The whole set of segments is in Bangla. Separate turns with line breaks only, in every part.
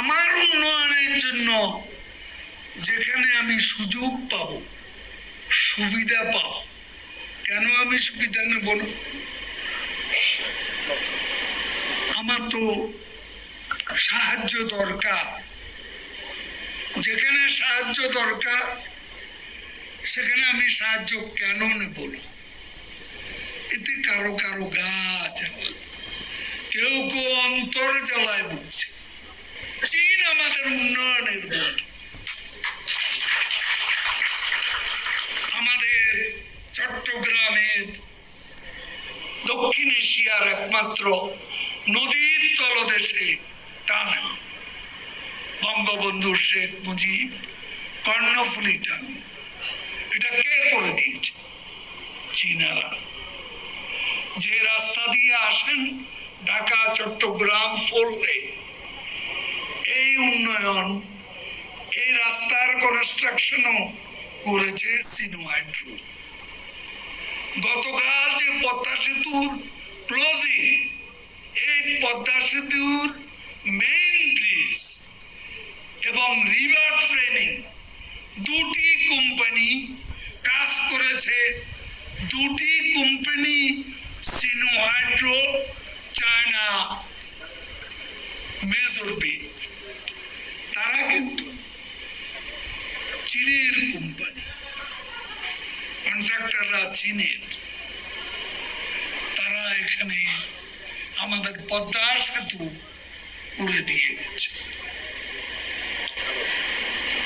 আমার উন্নয়নের জন্য যেখানে আমি সুযোগ পাব, সুবিধা পাব, কেন আমি সুবিধা নেব আমার তো সাহায্য দরকার। যেখানে সাহায্য দরকার, সেখানে আমি সাহায্য কেন নেব এতে কারও কারও গা জ্বালা কেউ কেউ অন্তর জ্বালায় উন্নয়নের আমাদের চট্টগ্রামের দক্ষিণ এশিয়ার একমাত্র নদীর তলদেশে টানেল বঙ্গবন্ধু শেখ মুজিব কর্ণফুলি টান। এটা কে করে দিয়েছে? চীনারা। যে রাস্তা দিয়ে আসেন ঢাকা, চট্টগ্রাম, ফোরওয়ে। এই উন্নয়ন, এই রাস্তার কনস্ট্রাকশনও করেছে সিনোহাইড্রো গতকাল যে পদ্মা সেতুর ক্লোজিং এই পদ্মা সেতুর মেইন ব্রিজ এবং রিভার ট্রেনিং দুটি কোম্পানি কাজ করেছে। দুটি কোম্পানি সিনোহাইড্রো চায়না মেজরবি তারা কিন্তু চীনের কোম্পানি কন্ট্রাক্টররা চীনের, তারা এখানে আমাদের পদ্মা সেতু করে দিয়ে গেছে।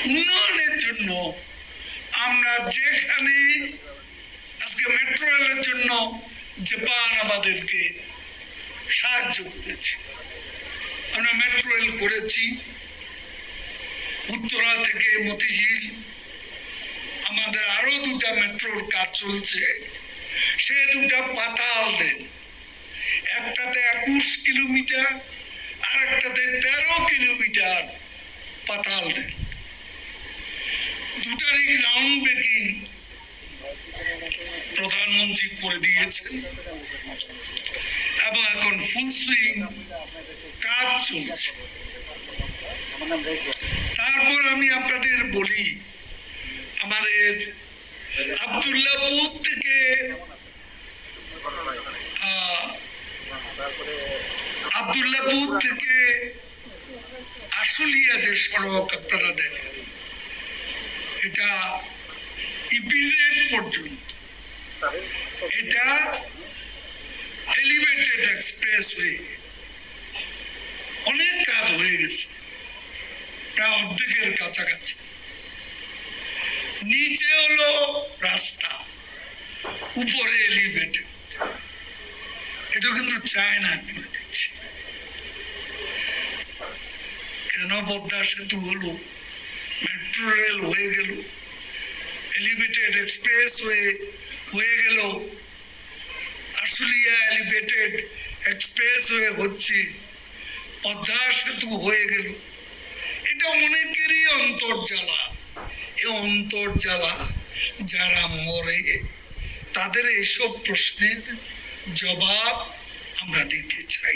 উন্নয়নের জন্য আমরা যেখানে আজকে মেট্রো রেলের জন্য জাপান আমাদেরকে সাহায্য করেছে। আমরা মেট্রো রেল করেছি। উত্তরা থেকে মতিঝিল, আমাদের আরও দুটা মেট্রোর কাজ চলছে। সে দুটা পাতাল রেল একটাতে একুশ কিলোমিটার আর একটাতে তেরো কিলোমিটার পাতাল রেল দুটারই গ্রাউন্ড ব্রেকিং প্রধানমন্ত্রী করে দিয়েছেন। এবং এখন ফুল সুইং কাজ চলছে। তারপর আমি আপনাদের বলি, আমাদের আবদুল্লাপুর থেকে আবদুল্লাপুর থেকে আশুলিয়া যে সড়ক আপনারা দেখেন, এটা ইপিজেড পর্যন্ত। এটা এলিভেটেড এক্সপ্রেস ওয়ে অনেক কাজ হয়ে গেছে। প্রায় অর্ধেকের কাছাকাছি। নিচে হলো রাস্তা, উপরে এলিভেটেড এটা কিন্তু চায়না করে দিচ্ছে। কেন পদ্মা সেতু হলো? মেট্রো রেল হয়ে গেল। এলিভেটেড এক্সপ্রেস ওয়ে হয়ে গেল। আশুলিয়া এলিভেটেড এক্সপ্রেস হয়ে হচ্ছে, পদ্মা সেতু হয়ে গেল। এটা অনেকেরই অন্তর্জালা এ অন্তর্জ্বালা যারা মরে তাদের এসব প্রশ্নের জবাব আমরা দিতে চাই।